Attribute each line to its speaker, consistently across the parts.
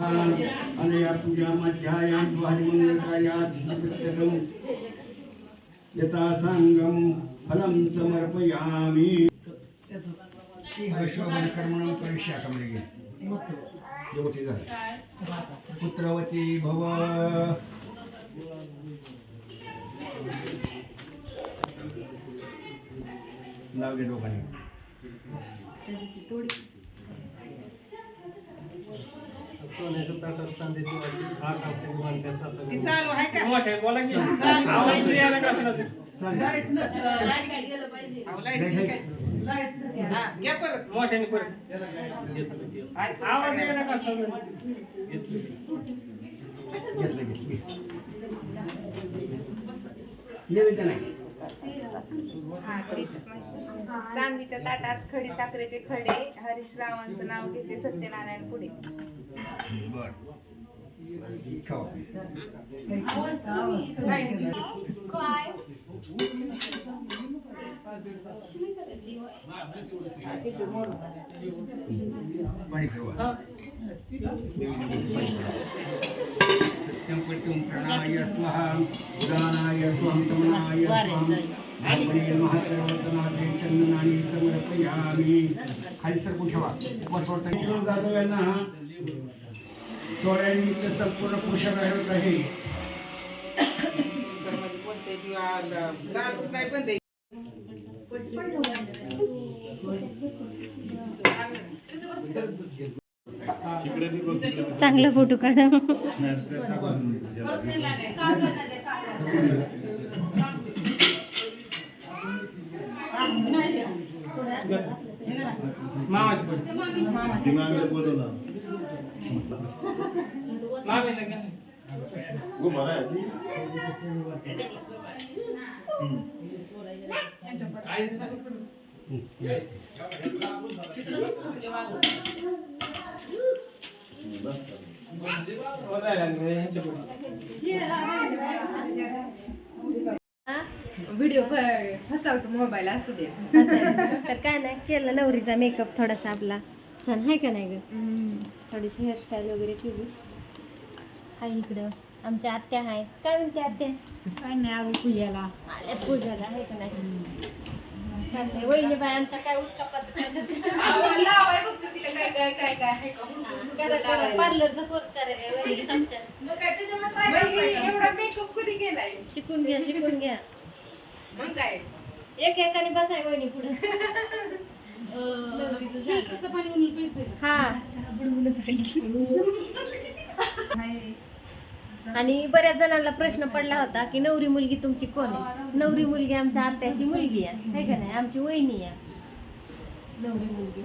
Speaker 1: अनया पूजामध्यायां हरिमङ्गलकार्यात् यथा साङ्गं फलं समर्पयामि. शोभनकर्मणं करिष्यामि योगती झालं. पुत्रवती भव. नाव घे दोघांनी
Speaker 2: सोन्याचं ताटात चांदीची वाटी, आठ आठशे
Speaker 3: चालू आहे का
Speaker 2: मोठे बोला की.
Speaker 3: चालू
Speaker 2: आवाज. नाही आला का आपल्याला ते?
Speaker 3: अहो, लाइट गेली काय? हा, घ्या परत
Speaker 2: मोठ्याने परत.
Speaker 3: ऐकू
Speaker 2: आवाज
Speaker 3: सगळ्या.
Speaker 2: येईना का सगळं? घेतलं.
Speaker 1: घेतलं घेतलं निवेदन आहे
Speaker 4: चांदीच्या ताटात खडी साखरेचे खडे. हरीश रावांचं नाव घेते सत्यनारायण पुढे.
Speaker 1: फिरवा सत्यं पत्यं प्रणाय स्वाहा उदानाय स्वाहं समनाय स्वाहं ब्रह्मणे महाप्रवर्तनाथे चंदनानी समर्पयामी खाली सरकून ठेवा घेऊन जाधव यांना? सोहळ्यानिमित्त संपूर्ण आहे
Speaker 3: नाही पण ते
Speaker 5: चांगला फोटो काढा.
Speaker 2: मामाची
Speaker 4: व्हिडिओ हसावतो मोबाईल असू दे.
Speaker 5: तर काय नाही केलं नवरीचा मेकअप थोडासा आपला. छान आहे का नाही ग? थोडीशी हेअरस्टाईल वगैरे ठेवली. हाय इकडं. आमच्या आत्या आहे काय म्हणते आत्या?
Speaker 4: काय नाही आलो पूजाला.
Speaker 5: आल्यात पूजाला आहे का नाही? चालतंय. वहिनी बाय आमच्या काय. पार्लरचा कोर्स करायचा आमच्या शिकून घ्या शिकून घ्या.
Speaker 4: मग काय?
Speaker 5: एक एकाने बसाय वहिनी पुढे. आणि बऱ्याच जणांना प्रश्न पडला होता की नवरी मुलगी तुमची कोण आहे? नवरी मुलगी आमच्या आत्याची मुलगी आहे है का नाही? आमची वहिनी आहे. नवरी मुलगी.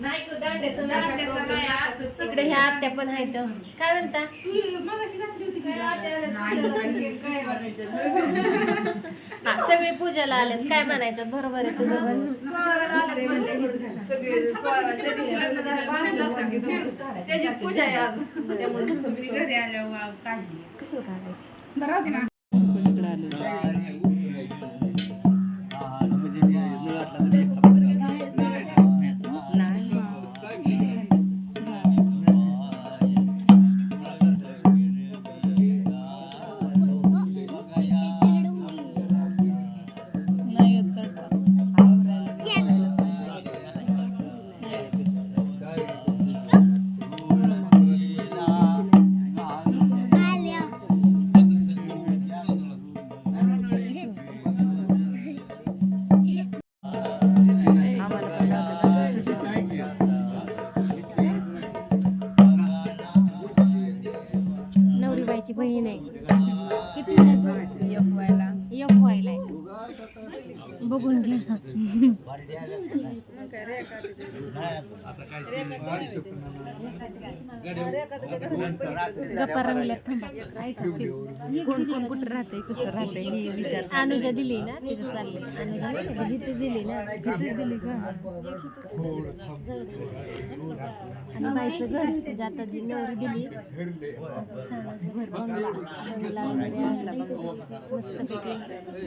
Speaker 4: नाही ग दांड्याचं दांड्याचं नाही आता
Speaker 5: तिकडे ह्या आत्या पण आहेत. काय म्हणता?
Speaker 4: तू मगाशी घातली होती काय?
Speaker 5: हा सगळे पूजाला आलेत. काय म्हणायचं? बरोबर आहे तुझं पण.
Speaker 4: सगळे स्वाराच्या दिवशी लग्न झालं, भांडणं सांगितलं. त्याची पूजा आहे आज त्यामुळे मी घरी आल्यावर काढली.
Speaker 5: कसं काढायचं? नवरीबाईची गप्पा रंगल्यात थांबा कोण कोण कुठं राहतंय कसं राहतंय हे विचार अनुजा दिली ना तिथं चालले. अनुजा नाही जिथे दिली ना जिथे दिली का आणि बाईचं घर जाता जी नवरी दिली. छान असं घर बंगला बंगला वगैरे आणला बंगला मस्तपैकी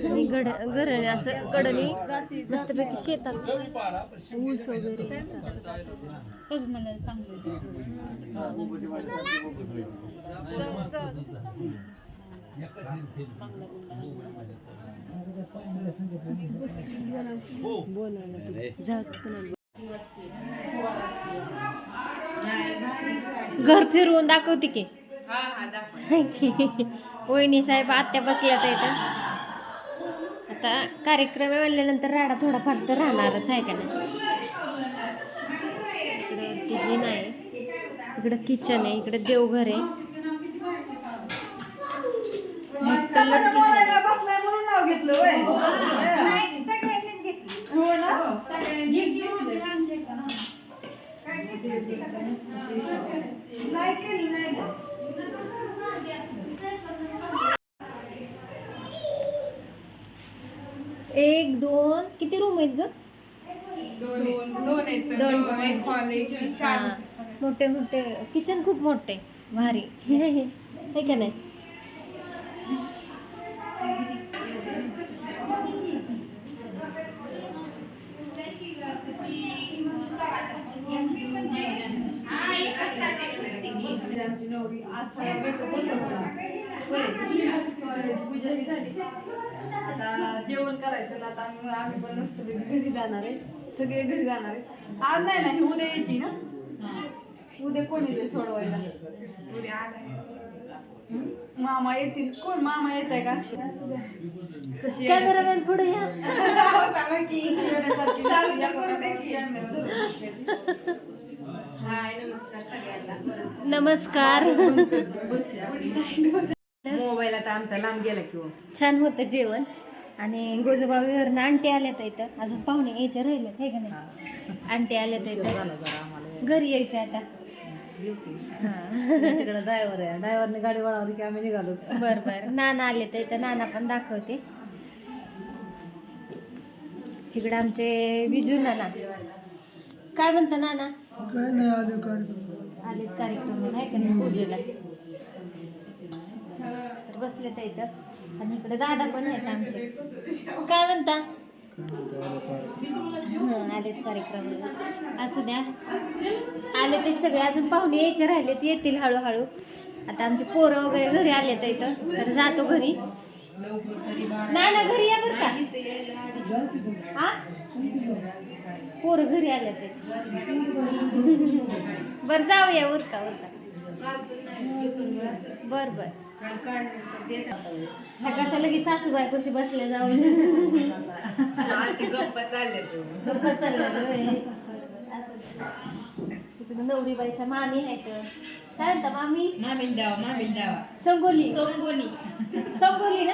Speaker 5: आणि गड घर असं कडनी मस्तपैकी शेतात. ऊस वगैरे. असं.
Speaker 1: भूपती
Speaker 5: घर फिरवून दाखवते की. वहिनी साहेब आत्या बसल्यात इथं. आता कार्यक्रम आहे म्हणल्यानंतर राडा थोडाफार तर राहणारच आहे का नाही? इकडे किचन आहे. इकडं किचन आहे इकडे देवघर आहे. मोठं kitchen. एक दोन. किती रूम आहेत ग?
Speaker 3: दोन
Speaker 5: हा. मोठे मोठे. किचन खूप मोठे. भारी. आहे का नाही?
Speaker 4: आता जेवण करायचं आता आम्ही आम्ही पण मस्त घरी जाणार आहे. सगळे घरी जाणार आहे आज नाही ना ही उद्या यायची ना? उद्या कोण येते सोडवायला?
Speaker 3: उद्या आलाय
Speaker 4: हं? मामा येतील. कोण? मामा यायचंय का? अक्षय? कशी
Speaker 5: कॅमेरामॅन पुढे या.
Speaker 4: येण्यासारखी
Speaker 5: नमस्कार.
Speaker 3: मोबाईल आता आमचा लांब गेला किंवा
Speaker 5: छान होतं जेवण. आणि गोजोबा आंटी आल्यात इथं. अजून पाहुणे यायचे राहिले हे का नाही? आंटी आल्यात इथं. घरी यायचं आता. हा.
Speaker 3: तिकडे ड्रायव्हर आहे. ड्रायव्हरने गाडी वळवली की आम्ही निघालोच.
Speaker 5: बर बर. नाना आले तर इथं. नाना पण दाखवते. इकडे आमचे विजू नाना. काय म्हणता नाना?
Speaker 1: काय नाही आले कार्यक्रम
Speaker 5: आलेत कार्यक्रमाला आहे का नाही? पूजेला. बसले तर इथं आणि इकडे दादा पण आहेत आमचे. काय म्हणता? आले आलेत कार्यक्रमाला. असू द्या. आले ते सगळे. अजून पाहुणे यायचे राहिले ते येतील हळूहळू. आता आमचे पोरं वगैरे घरी आले तर इथं तर जातो घरी. ना ना घरी या बरं का? हा? पोरं घरी आले ते बर जाऊया. उरका उरका. बर बर. ह्या कशाला की सासूबाई कशी बसल्या जाऊन?
Speaker 3: गप्पा चालले
Speaker 5: गप्पा चालल्या नवरीबाईच्या मामी आहेत. काय म्हणता मामी?
Speaker 3: मामील द्यावा मामील द्यावा.
Speaker 5: संगोली.
Speaker 3: सोमगोली
Speaker 5: संगोली ना?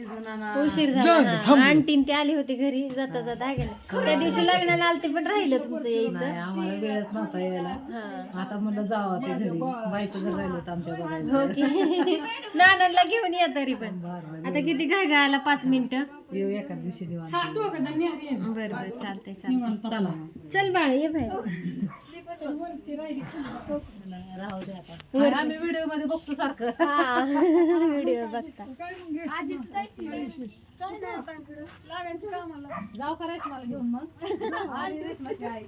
Speaker 5: उशीर झाला हा. आंटीन ते आली होती घरी जाता जाता? त्या दिवशी लग्नाला आलते पण राहिलं तुमचं यायचं.
Speaker 3: आम्हाला वेळच नव्हता यायला.
Speaker 5: हा.
Speaker 3: आता म्हणलं जावं ते घरी. बायचं घर राहिलं होतं आमच्या
Speaker 5: हो की. नानाला घेऊन या तरी पण.
Speaker 3: बरं
Speaker 5: आता किती घाय घायला पाच मिनिटं.
Speaker 3: येऊ एका दिवशी निवांत.
Speaker 5: बरं बरं. चालतंय चालतंय.
Speaker 3: चला.
Speaker 5: चल बाळ ये बाहेर.
Speaker 3: राहू दे आता. आम्ही व्हिडिओमध्ये बघतो सारखं.
Speaker 5: हा. व्हिडिओ बघता.
Speaker 3: जाऊ का रेशमाला घेऊन मग? आणि रेशमाची आई.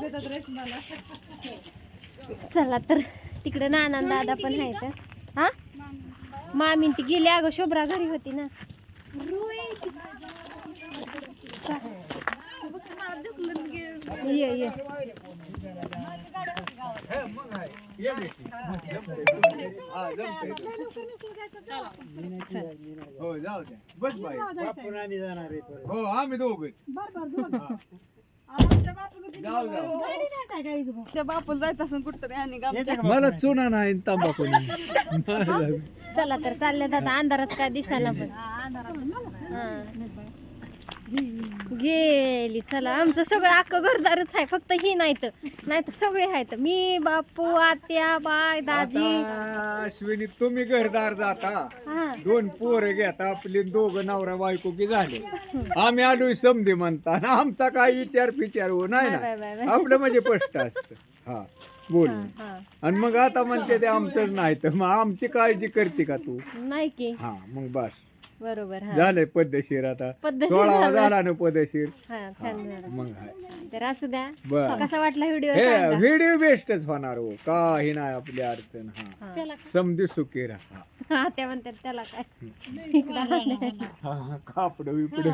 Speaker 3: देतात रेशमाला.
Speaker 5: चला तर तिकडे नाना दादा पण आहेत. हा? मामी ती गेली अगं शोभरा घरी होती ना. ये ये
Speaker 6: हो जाऊ द्या बस बाई
Speaker 1: बापून आणि जाणार आहे परत.
Speaker 6: हो आम्ही दोघे जाऊ जाऊ
Speaker 4: त्या बापूला जायचं असं कुठतरी आणि
Speaker 6: मला? चुना नाही तंबाखू नाही
Speaker 5: चला तर चालल्यात आता अंधारात काय दिसायला पण हा गेली चला. आमचं सगळं अख्खं घरदारच आहे फक्त ही नाही तर नाही तर सगळे आहेत. मी बापू आत्या बाय दाजी.
Speaker 6: आता अश्विनी तुम्ही घरदार जाता.
Speaker 5: हा.
Speaker 6: दोन पोरं घेता आपले दोघं नवरा बायको की झाले. आम्ही आलोय समधी म्हणता ना आमचा काय विचार पिचार हो नाही
Speaker 5: बाय, बाय,
Speaker 6: ना. आपलं म्हणजे स्पष्ट असत. हा. बोल
Speaker 5: हा.
Speaker 6: आणि मग आता म्हणते ते आमचंच नाही तर मग आमची काळजी करते का तू?
Speaker 5: नाही की.
Speaker 6: हा मग बस.
Speaker 5: बरोबर हा.
Speaker 6: झालंय पद्धतशीर आता.
Speaker 5: पद्धतशीर
Speaker 6: सोळावा
Speaker 5: झालं.
Speaker 6: झाला ना पद्धतशीर?
Speaker 5: हा छान झालं.
Speaker 6: मग हाय
Speaker 5: तर असू द्या.
Speaker 6: बर.
Speaker 5: कसा वाटला व्हिडिओ
Speaker 6: हे व्हिडिओ बेस्टच होणार हो. काही नाही आपली अडचण हा. समधी सुखी राहा.
Speaker 5: हा त्या म्हणतात त्याला काय? इकडं.
Speaker 6: हा, कापड बिपड.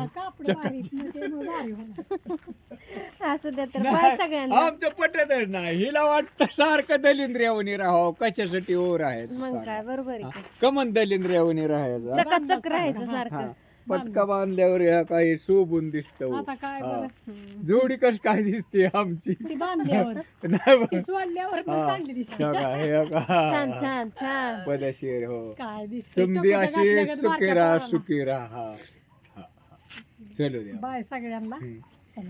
Speaker 5: असू द्या तर बाय सगळ्यांना.
Speaker 6: आमचं पटतच नाही हिला वाटतं सारखं दलिंद्र्यावनी राहावं कशासाठी ओर आहे
Speaker 5: मग काय बरोबर आहे की.
Speaker 6: कमन दलिंद्र्यावनी राहायचं
Speaker 5: चकाचक राहायचं सारखं.
Speaker 6: हा. पटका बांधल्यावर ह्या काही शोभून दिसत जोडी कस काय दिसते आमची? नाही बघ. हा. हे बघा, हे बघा.
Speaker 5: छान छान छान.
Speaker 6: पदशीर हो. समधी अशी सुखी राहा सुखी राहा हा, हा. चलो द्या
Speaker 7: बाय सगळ्यांना.
Speaker 6: हम्म.